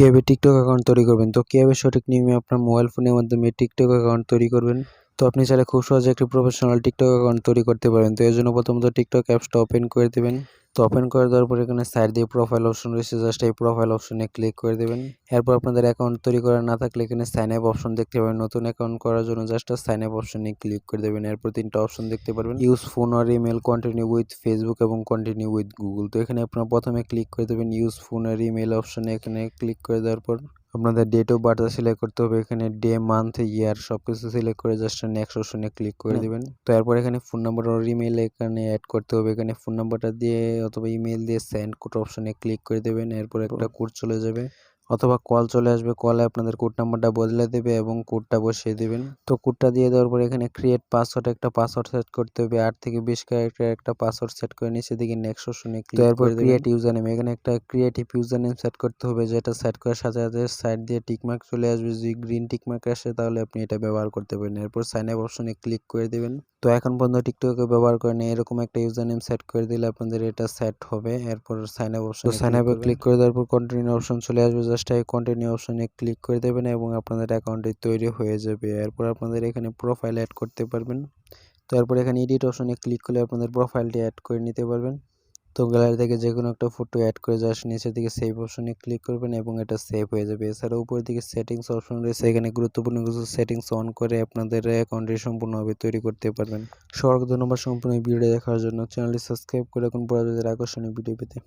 কীভাবে TikTok account তৈরি করবেন? তো কীভাবে সঠিক নিয়মে আপনার মোবাইল ফোনের মাধ্যমে টিকটক অ্যাকাউন্ট তৈরি করবেন? তো আপনি চাইলে খুব সহজে একটি প্রফেশনাল টিকটক অ্যাকাউন্ট তৈরি করতে পারেন। তো এর জন্য প্রথমত টিকটক অ্যাপসটা ওপেন করে দেবেন। তো ওপেন করে দেওয়ার পর এখানে সাইড দিয়ে প্রোফাইল অপশন রয়েছে। জাস্ট এই প্রোফাইল অপশনে ক্লিক করে দেবেন। এরপর আপনাদের অ্যাকাউন্ট তৈরি করা না থাকলে এখানে সাইন আপ অপশন দেখতে পাবেন। নতুন অ্যাকাউন্ট করার জন্য জাস্ট সাইন আপ অপশনে ক্লিক করে দেবেন। এরপর তিনটা অপশন দেখতে পারবেন। ইউজ ফোন আর ইমেল কন্টিনিউ উইথ ফেসবুক এবং কন্টিনিউ উইথ গুগল তো এখানে আপনারা প্রথমে ক্লিক করে দেবেন। ইউজ ফোন আর ইমেল অপশনে এখানে ক্লিক করে দেওয়ার পর আপনাদের ডেট অফ বার্থ সিলেক্ট করতে হবে। এখানে ডে মান্থ ইয়ার সব কিছু সিলেক্ট করে জাস্ট নেক্সট অপশনে ক্লিক করে দেবেন। তো এরপর এখানে ফোন নাম্বার আর ইমেল এখানে অ্যাড করতে হবে। এখানে ফোন নাম্বারটা দিয়ে অথবা ইমেল দিয়ে সেন্ড কোড অপশনে ক্লিক করে দেবেন। এরপর একটা কোড চলে যাবে। অথবা কল চলে আসবে কলে আপনাদের কোড নাম্বারটা বদলে দেবে এবং কোডটা বসিয়ে দেবেন। তো কোডটা দিয়ে দেওয়ার পর এখানে ক্রিয়েট পাসওয়ার্ড একটা পাসওয়ার্ড সেট করতে হবে। আট থেকে বিশ ক্যারেক্টার একটা পাসওয়ার্ড সেট করে নিচে দিকে নেক্সট অপশনে ক্লিক এরপর ক্রিয়েট ইউজার নেম এখানে একটা ক্রিয়েটিভ ইউজার নেম সেট করতে হবে যেটা সেট করার সাথে সাথে সাইড দিয়ে টিকমার্ক চলে আসবে। যদি গ্রিন টিকমার্ক আসে তাহলে আপনি এটা ব্যবহার করতে পারেন। এরপর সাইন আপ অপশনে ক্লিক করে দেবেন। তো এখন পর্যন্ত টিকটকে ব্যবহার করে নিয়ে এরকম একটা ইউজার নেম সেট করে দিলে আপনাদের এটা সেট হবে। এরপর সাইন আপ অপশন সাইন আপে ক্লিক করে দেওয়ার পর কন্টিনিউ অপশন চলে আসবে। জাস্ট এই কন্টিনিউ অপশনে ক্লিক করে দেবেন এবং আপনাদের অ্যাকাউন্টটি তৈরি হয়ে যাবে। এরপর আপনাদের এখানে প্রোফাইল অ্যাড করতে পারবেন। তারপর এখানে এডিট অপশনে ক্লিক করলে আপনাদের প্রোফাইলটি অ্যাড করে নিতে পারবেন। তো গ্যালারি থেকে যে কোনো একটা ফটো অ্যাড করে জাস্ট নিচের দিকে সেভ অপশনে ক্লিক করবেন এবং এটা সেভ হয়ে যাবে। এছাড়া উপরের দিকে সেটিংস অপশন রয়েছে, এখানে গুরুত্বপূর্ণ কিছু সেটিংস অন করে আপনাদের অ্যাকাউন্টটি সম্পূর্ণভাবে তৈরি করতে পারবেন। সড়ক ধন্যবাদ সম্পূর্ণ ভিডিও দেখার জন্য। চ্যানেলটি সাবস্ক্রাইব করে এখন পরবর্তীতে আকর্ষণীয় ভিডিও পেতে।